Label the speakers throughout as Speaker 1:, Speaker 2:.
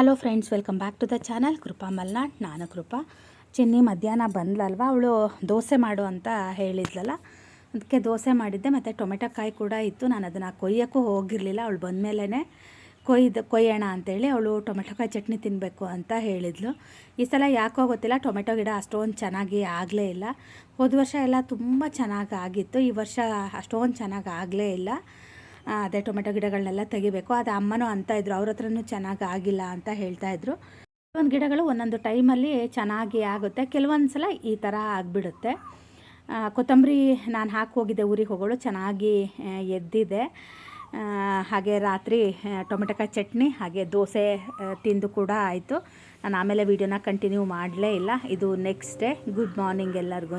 Speaker 1: Hello friends welcome back to the channel Krupa Malnad, ನಾನು ಕೃಪಾ. ಚಿನ್ನಿ ಮಧ್ಯಾಹ್ನ ಬಂದ್ಲಲ್ವ? ಅವಳು ದೋಸೆ ಮಾಡು ಅಂತ ಹೇಳಿದ್ಲಲ್ಲ? ಅದಕ್ಕೆ ದೋಸೆ ಮಾಡಿದ್ದೆ, ಮತ್ತು ಟೊಮೆಟೊ ಕಾಯಿ ಕೂಡ ಇತ್ತು. ನಾನು ಅದನ್ನು ಕೊಯ್ಯೋಕ್ಕೂ ಹೋಗಿರಲಿಲ್ಲ. ಅವಳು ಬಂದಮೇಲೆ ಕೊಯ್ದು, ಕೊಯ್ಯೋಣ ಅಂತೇಳಿ ಅವಳು ಟೊಮೆಟೊ ಕಾಯಿ ಚಟ್ನಿ ತಿನ್ನಬೇಕು ಅಂತ ಹೇಳಿದ್ಲು. ಈ ಸಲ ಯಾಕೋ ಗೊತ್ತಿಲ್ಲ, ಟೊಮೆಟೊ ಗಿಡ ಅಷ್ಟೊಂದು ಚೆನ್ನಾಗಿ ಆಗಲೇ ಇಲ್ಲ. ಹೋದ ವರ್ಷ ಎಲ್ಲ ತುಂಬ ಚೆನ್ನಾಗಿ ಆಗಿತ್ತು. ಈ ವರ್ಷ ಅಷ್ಟೊಂದು ಚೆನ್ನಾಗಿ ಆಗಲೇ ಇಲ್ಲ. ಅದೇ ಟೊಮೆಟೊ ಗಿಡಗಳನ್ನೆಲ್ಲ ತೆಗಿಬೇಕು. ಅದು ಅಮ್ಮನೂ ಅಂತ ಇದ್ರು, ಅವ್ರ ಹತ್ರನೂ ಚೆನ್ನಾಗಿ ಆಗಿಲ್ಲ ಅಂತ ಹೇಳ್ತಾ ಇದ್ರು. ಕೆಲವೊಂದು ಗಿಡಗಳು ಒಂದೊಂದು ಟೈಮಲ್ಲಿ ಚೆನ್ನಾಗಿ ಆಗುತ್ತೆ. ಕೆಲವೊಂದು ಸಲ ಈ ಥರ ಆಗಿಬಿಡುತ್ತೆ. ಕೊತ್ತಂಬರಿ ನಾನು ಹಾಕಿ ಹೋಗಿದ್ದೆ ಊರಿಗೆ ಹೋಗೋಳು, ಚೆನ್ನಾಗಿ ಎದ್ದಿದೆ. ಹಾಗೆ ರಾತ್ರಿ ಟೊಮೆಟೊಕಾಯಿ ಚಟ್ನಿ, ಹಾಗೆ ದೋಸೆ ತಿಂದು ಕೂಡ ಆಯಿತು. ನಾನು ಆಮೇಲೆ ವೀಡಿಯೋನ ಕಂಟಿನ್ಯೂ ಮಾಡಲೇ ಇಲ್ಲ. ಇದು ನೆಕ್ಸ್ಟ್ ಡೇ. ಗುಡ್ ಮಾರ್ನಿಂಗ್ ಎಲ್ಲರಿಗೂ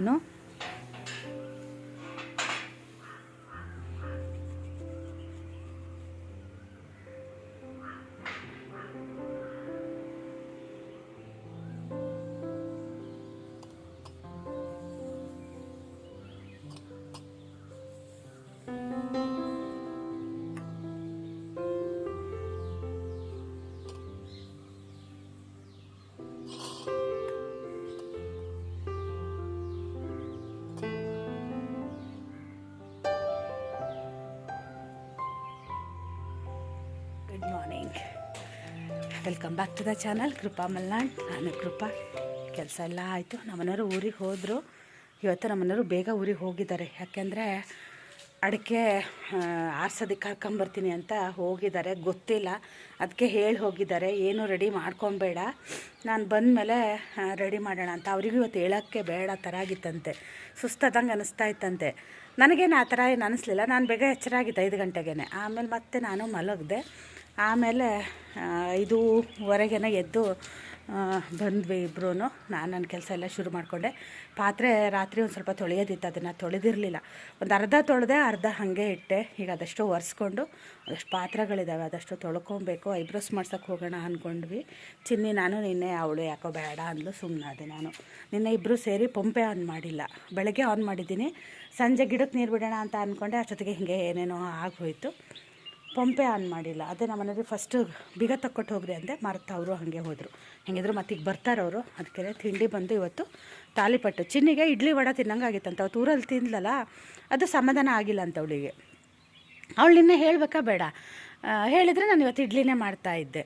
Speaker 1: welcome back to the channel Krupa Malnad ನಾನು ಕೃಪಾ ಕೆಲಸ ಎಲ್ಲ ಆಯಿತು. ನಮ್ಮನೆಯವರು ಊರಿಗೆ ಹೋದರು. ಇವತ್ತು ನಮ್ಮನೆಯವರು ಬೇಗ ಊರಿಗೆ ಹೋಗಿದ್ದಾರೆ. ಯಾಕೆಂದರೆ ಅಡಿಕೆ ಆರ್ಸೋದಕ್ಕೆ ಕರ್ಕೊಂಬರ್ತೀನಿ ಅಂತ ಹೋಗಿದ್ದಾರೆ. ಗೊತ್ತಿಲ್ಲ. ಅದಕ್ಕೆ ಹೇಳಿ ಹೋಗಿದ್ದಾರೆ. ಏನು ರೆಡಿ ಮಾಡ್ಕೊಬೇಡ. ನಾನು ಬಂದಮೇಲೆ ರೆಡಿ ಮಾಡೋಣ ಅಂತ. ಅವರಿಗೂ ಇವತ್ತು ಹೇಳೋಕ್ಕೆ ಬೇಡ. ಥರ ಆಗಿತ್ತಂತೆ. ಸುಸ್ತಾದಂಗೆ ಅನಿಸ್ತಾ ಇತ್ತಂತೆ. ನನಗೇನು ಆ ಥರ ಏನು ಅನಿಸ್ಲಿಲ್ಲ. ನಾನು ಬೇಗ ಎಚ್ಚರಾಗಿದ್ದೆ ಐದು ಗಂಟೆಗೆ ಆಮೇಲೆ ಮತ್ತೆ ನಾನು ಮಲಗಿದೆ. ಆಮೇಲೆ ಐದೂವರೆಗೇನೆ ಎದ್ದು ಬಂದ್ವಿ ಇಬ್ಬರೂ ನಾನು ನನ್ನ ಕೆಲಸ ಎಲ್ಲ ಶುರು ಮಾಡಿಕೊಂಡೆ. ಪಾತ್ರೆ ರಾತ್ರಿ ಒಂದು ಸ್ವಲ್ಪ ತೊಳೆಯೋದಿತ್ತು, ಅದನ್ನು ತೊಳೆದಿರಲಿಲ್ಲ. ಒಂದು ಅರ್ಧ ತೊಳೆದೆ, ಅರ್ಧ ಹಾಗೆ ಇಟ್ಟೆ. ಈಗ ಅದಷ್ಟು ಒರೆಸ್ಕೊಂಡು, ಅದಷ್ಟು ಪಾತ್ರೆಗಳಿದ್ದಾವೆ ಅದಷ್ಟು ತೊಳ್ಕೊಬೇಕು. ಐಬ್ರೋಸ್ ಮಾಡ್ಸೋಕೆ ಹೋಗೋಣ ಅಂದ್ಕೊಂಡ್ವಿ ಚಿನ್ನಿ ನಾನು, ನಿನ್ನೆ ಅವಳು ಯಾಕೋ ಬೇಡ ಅಂದ್ಲು ಸುಮ್ಮನಾದೆ ನಾನು. ನಿನ್ನೆ ಇಬ್ಬರು ಸೇರಿ ಪಂಪೆ ಆನ್ ಮಾಡಿಲ್ಲ. ಬೆಳಗ್ಗೆ ಆನ್ ಮಾಡಿದ್ದೀನಿ. ಸಂಜೆ ಗಿಡಕ್ಕೆ ನೀರು ಬಿಡೋಣ ಅಂತ ಅಂದ್ಕೊಂಡೆ ಅಷ್ಟೊತ್ತಿಗೆ ಹೀಗೆ ಏನೇನೋ ಆಗೋಯ್ತು ಪಂಪೆ ಆನ್ ಮಾಡಿಲ್ಲ. ಅದೇ ನಮ್ಮ ಮನೇಲಿ ಫಸ್ಟು ಬೀಗ ತಕ್ಕೊಟ್ಟು ಹೋಗ್ರಿ ಅಂದೆ. ಮರ್ತು ಅವರು ಹಾಗೆ ಹೋದರು. ಹೇಗಿದ್ರು ಮತ್ತೆ ಈಗ ಬರ್ತಾರೆ ಅವರು. ಅದಕ್ಕೆ ತಿಂಡಿ ಬಂದು ಇವತ್ತು ತಾಲಿಪಟ್ಟು ಚಿನ್ನಿಗೆ ಇಡ್ಲಿ ವಡ ತಿನ್ನಂಗಾಗಿತ್ತಂತ ಅವತ್ತು ಊರಲ್ಲಿ ತಿಂದ್ಲಲ್ಲ ಅದು ಸಮಾಧಾನ ಆಗಿಲ್ಲ ಅಂತ ಅವಳಿಗೆ. ಅವಳು ನಿನ್ನೆ ಹೇಳಬೇಕಾ, ಬೇಡ. ಹೇಳಿದರೆ ನಾನು ಇವತ್ತು ಇಡ್ಲಿನೇ ಮಾಡ್ತಾ ಇದ್ದೆ.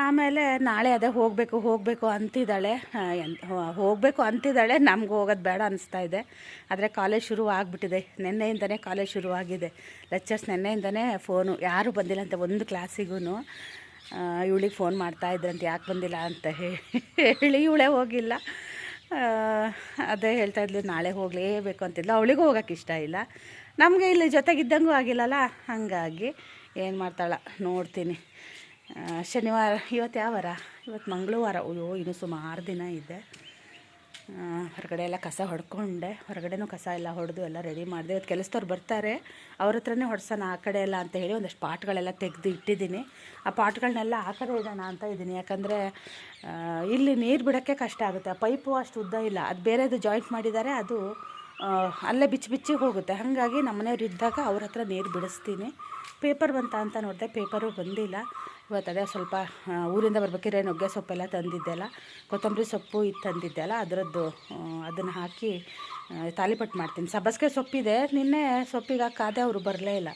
Speaker 1: ಆಮೇಲೆ ನಾಳೆ ಅದೇ ಹೋಗಬೇಕು ಹೋಗಬೇಕು ಅಂತಿದ್ದಾಳೆ. ಹೋಗಬೇಕು ಅಂತಿದ್ದಾಳೆ, ನಮ್ಗೆ ಹೋಗೋದು ಬೇಡ ಅನಿಸ್ತಾ ಇದೆ. ಆದರೆ ಕಾಲೇಜ್ ಶುರು ಆಗಿಬಿಟ್ಟಿದೆ. ನಿನ್ನೆಯಿಂದನೇ ಕಾಲೇಜ್ ಶುರು ಆಗಿದೆ. ಲೆಕ್ಚರ್ಸ್ ನಿನ್ನೆಯಿಂದನೇ ಫೋನು, ಯಾರೂ ಬಂದಿಲ್ಲ ಅಂತ ಒಂದು ಕ್ಲಾಸಿಗೂ ಇವಳಿಗೆ ಫೋನ್ ಮಾಡ್ತಾ ಇದ್ರಂತೆ ಯಾಕೆ ಬಂದಿಲ್ಲ ಅಂತ ಹೇಳಿ ಇವಳೇ ಹೋಗಿಲ್ಲ. ಅದೇ ಹೇಳ್ತಾ ಇದ್ಲು, ನಾಳೆ ಹೋಗಲೇಬೇಕು ಅಂತಿದ್ಲು. ಅವಳಿಗೂ ಹೋಗೋಕ್ಕೆ ಇಷ್ಟ ಇಲ್ಲ. ನಮಗೆ ಇಲ್ಲಿ ಜೊತೆಗಿದ್ದಂಗೂ ಆಗಿಲ್ಲಲ್ಲ? ಹಾಗಾಗಿ ಏನು ಮಾಡ್ತಾಳ? ನೋಡ್ತೀನಿ. ಶನಿವಾರ, ಇವತ್ತು ಯಾವಾರ ಇವತ್ತು ಮಂಗಳವಾರ. ಅಯ್ಯೋ, ಇನ್ನೂ ಸುಮಾರು ದಿನ ಇದೆ. ಹೊರಗಡೆ ಎಲ್ಲ ಕಸ ಹೊಡ್ಕೊಂಡೆ. ಹೊರಗಡೆನೂ ಕಸ ಎಲ್ಲ ಹೊಡೆದು ಎಲ್ಲ ರೆಡಿ ಮಾಡಿದೆ. ಇವತ್ತು ಕೆಲಸದವ್ರು ಬರ್ತಾರೆ. ಅವ್ರ ಹತ್ರನೇ ಹೊಡ್ಸೋಣ, ಆ ಕಡೆ ಎಲ್ಲ ಅಂತ ಹೇಳಿ ಒಂದಷ್ಟು ಪಾಟ್ಗಳೆಲ್ಲ ತೆಗೆದು ಇಟ್ಟಿದ್ದೀನಿ. ಆ ಪಾಟ್ಗಳನ್ನೆಲ್ಲ ಆ ಕಡೆ ಇಡೋಣ ಅಂತ ಇದ್ದೀನಿ. ಯಾಕಂದರೆ ಇಲ್ಲಿ ನೀರು ಬಿಡೋಕ್ಕೆ ಕಷ್ಟ ಆಗುತ್ತೆ. ಆ ಪೈಪು ಅಷ್ಟು ಉದ್ದ ಇಲ್ಲ. ಅದು ಬೇರೆದು ಜಾಯಿಂಟ್ ಮಾಡಿದ್ದಾರೆ. ಅದು ಅಲ್ಲೇ ಬಿಚ್ಚಿ ಬಿಚ್ಚಿ ಹೋಗುತ್ತೆ. ಹಾಗಾಗಿ ನಮ್ಮನೆಯವ್ರು ಇದ್ದಾಗ ಅವ್ರ ಹತ್ರ ನೀರು ಬಿಡಿಸ್ತೀನಿ. ಪೇಪರ್ ಬಂತ ಅಂತ ನೋಡಿದೆ, ಪೇಪರು ಬಂದಿಲ್ಲ. ಇವತ್ತು ಅದೇ ಸ್ವಲ್ಪ ಊರಿಂದ ಬರ್ಬೇಕಾದ್ರೆ ನುಗ್ಗೆ ಸೊಪ್ಪೆಲ್ಲ ತಂದಿದ್ದೆಲ್ಲ. ಕೊತ್ತಂಬರಿ ಸೊಪ್ಪು ಇದು ತಂದಿದ್ದೆಲ್ಲ, ಅದರದ್ದು ಅದನ್ನು ಹಾಕಿ ತಾಲಿಪಟ್ಟು ಮಾಡ್ತೀನಿ. ಸಬ್ಬಸ್ಗೆ ಸೊಪ್ಪಿದೆ, ನಿನ್ನೆ ಸೊಪ್ಪಿಗೆ ಹಾಕಾದೆ ಅವರು ಬರಲೇ ಇಲ್ಲ.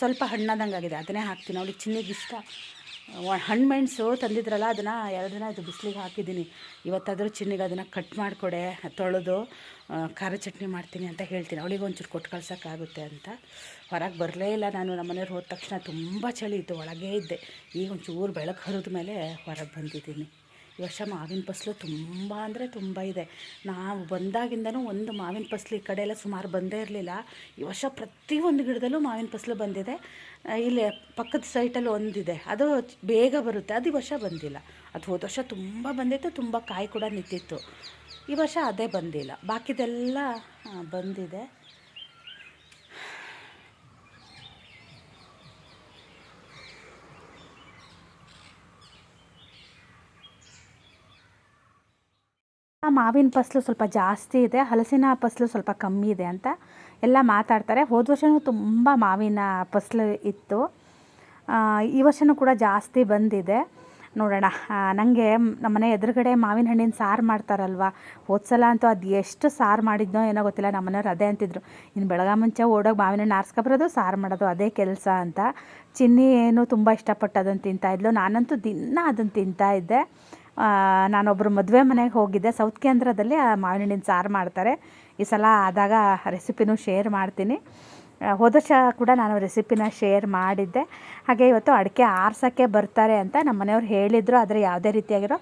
Speaker 1: ಸ್ವಲ್ಪ ಹಣ್ಣಾದಂಗೆ ಆಗಿದೆ ಅದನ್ನೇ ಹಾಕ್ತೀನಿ. ಅವಳಿಗೆ ಚಿನ್ನಿಗೆ ಇಷ್ಟ. ಹಣ್ಣು ಮೆಣಸು ತಂದಿದ್ರಲ್ಲ, ಅದನ್ನು ಎರಡು ದಿನ ಇದು ಬಿಸಿಲಿಗೆ ಹಾಕಿದ್ದೀನಿ. ಇವತ್ತಾದರೂ ಚಿನ್ನಿಗೆ ಅದನ್ನು ಕಟ್ ಮಾಡಿಕೊಡೆ, ತೊಳೆದು ಖಾರ ಚಟ್ನಿ ಮಾಡ್ತೀನಿ ಅಂತ ಹೇಳ್ತೀನಿ. ಅವಳಿಗೆ ಒಂಚೂರು ಕೊಟ್ಟು ಕಳ್ಸೋಕ್ಕಾಗುತ್ತೆ ಅಂತ. ಹೊರಗೆ ಬರಲೇ ಇಲ್ಲ ನಾನು ನಮ್ಮ ಮನೆಯವ್ರು ಹೋದ ತಕ್ಷಣ ತುಂಬ ಚಳಿ ಇತ್ತು, ಒಳಗೇ ಇದ್ದೆ. ಈಗ ಒಂಚೂರು ಬೆಳಕು ಹರಿದ ಮೇಲೆ ಹೊರಗೆ ಬಂದಿದ್ದೀನಿ. ಈ ವರ್ಷ ಮಾವಿನ ಫಸಲು ತುಂಬ ಅಂದರೆ ತುಂಬ ಇದೆ. ನಾವು ಬಂದಾಗಿಂದನೂ ಒಂದು ಮಾವಿನ ಫಸಲು ಈ ಕಡೆ ಎಲ್ಲ ಸುಮಾರು ಬಂದೇ ಇರಲಿಲ್ಲ. ಈ ವರ್ಷ ಪ್ರತಿಯೊಂದು ಗಿಡದಲ್ಲೂ ಮಾವಿನ ಫಸಲು ಬಂದಿದೆ. ಇಲ್ಲಿ ಪಕ್ಕದ ಸೈಟಲ್ಲಿ ಒಂದಿದೆ. ಅದು ಬೇಗ ಬರುತ್ತೆ. ಅದು ಈ ವರ್ಷ ಬಂದಿಲ್ಲ. ಅದು ಹೋದ ವರ್ಷ ತುಂಬ ಬಂದಿತ್ತು, ತುಂಬ ಕಾಯಿ ಕೂಡ ನಿಂತಿತ್ತು. ಈ ವರ್ಷ ಅದೇ ಬಂದಿಲ್ಲ. ಬಾಕಿದೆಲ್ಲ ಬಂದಿದೆ. ಮಾವಿನ ಫಸಲು ಸ್ವಲ್ಪ ಜಾಸ್ತಿ ಇದೆ, ಹಲಸಿನ ಫಸಲು ಸ್ವಲ್ಪ ಕಮ್ಮಿ ಇದೆ ಅಂತ ಎಲ್ಲ ಮಾತಾಡ್ತಾರೆ. ಹೋದ ವರ್ಷವೂ ತುಂಬ ಮಾವಿನ ಫಸಲು ಇತ್ತು. ಈ ವರ್ಷವೂ ಕೂಡ ಜಾಸ್ತಿ ಬಂದಿದೆ. ನೋಡೋಣ. ನನಗೆ ನಮ್ಮನೆ ಎದುರುಗಡೆ ಮಾವಿನ ಹಣ್ಣಿನ ಸಾರು ಮಾಡ್ತಾರಲ್ವ? ಹೋದ ಸಲ ಅಂತೂ ಅದು ಎಷ್ಟು ಸಾರು ಮಾಡಿದ್ನೋ ಏನೋ ಗೊತ್ತಿಲ್ಲ. ನಮ್ಮನೆಯವ್ರು ಅದೇ ಅಂತಿದ್ರು. ಇನ್ನು ಬೆಳಗ್ಗೆ ಮುಂಚೆ ಓಡೋಗಿ ಮಾವಿನ ಹಣ್ಣು ಆರಿಸ್ಕೊಬರೋದು ಸಾರು ಮಾಡೋದು ಅದೇ ಕೆಲಸ ಅಂತ. ಚಿನ್ನಿ ಏನು ತುಂಬ ಇಷ್ಟಪಟ್ಟು ಅದನ್ನು ತಿಂತಾಯಿದ್ಲು ನಾನಂತೂ ದಿನ ಅದನ್ನು ತಿಂತಾಯಿದ್ದೆ ನಾನೊಬ್ಬರು ಮದುವೆ ಮನೆಗೆ ಹೋಗಿದ್ದೆ. ಸೌತ್ ಕೇಂದ್ರದಲ್ಲಿ, ಆ ಮಾವಿನ ಹಣ್ಣಿನ ಸಾರು ಮಾಡ್ತಾರೆ. ಈ ಸಲ ಆದಾಗ ರೆಸಿಪಿನೂ ಶೇರ್ ಮಾಡ್ತೀನಿ. ಹೋದ ವರ್ಷ ಕೂಡ ನಾನು ರೆಸಿಪಿನ ಶೇರ್ ಮಾಡಿದ್ದೆ. ಹಾಗೆ ಇವತ್ತು ಅಡಿಕೆ ಆರಿಸೋಕ್ಕೆ ಬರ್ತಾರೆ ಅಂತ ನಮ್ಮ ಮನೆಯವ್ರು ಹೇಳಿದರು. ಆದರೆ ಯಾವುದೇ ರೀತಿಯಾಗಿರೋ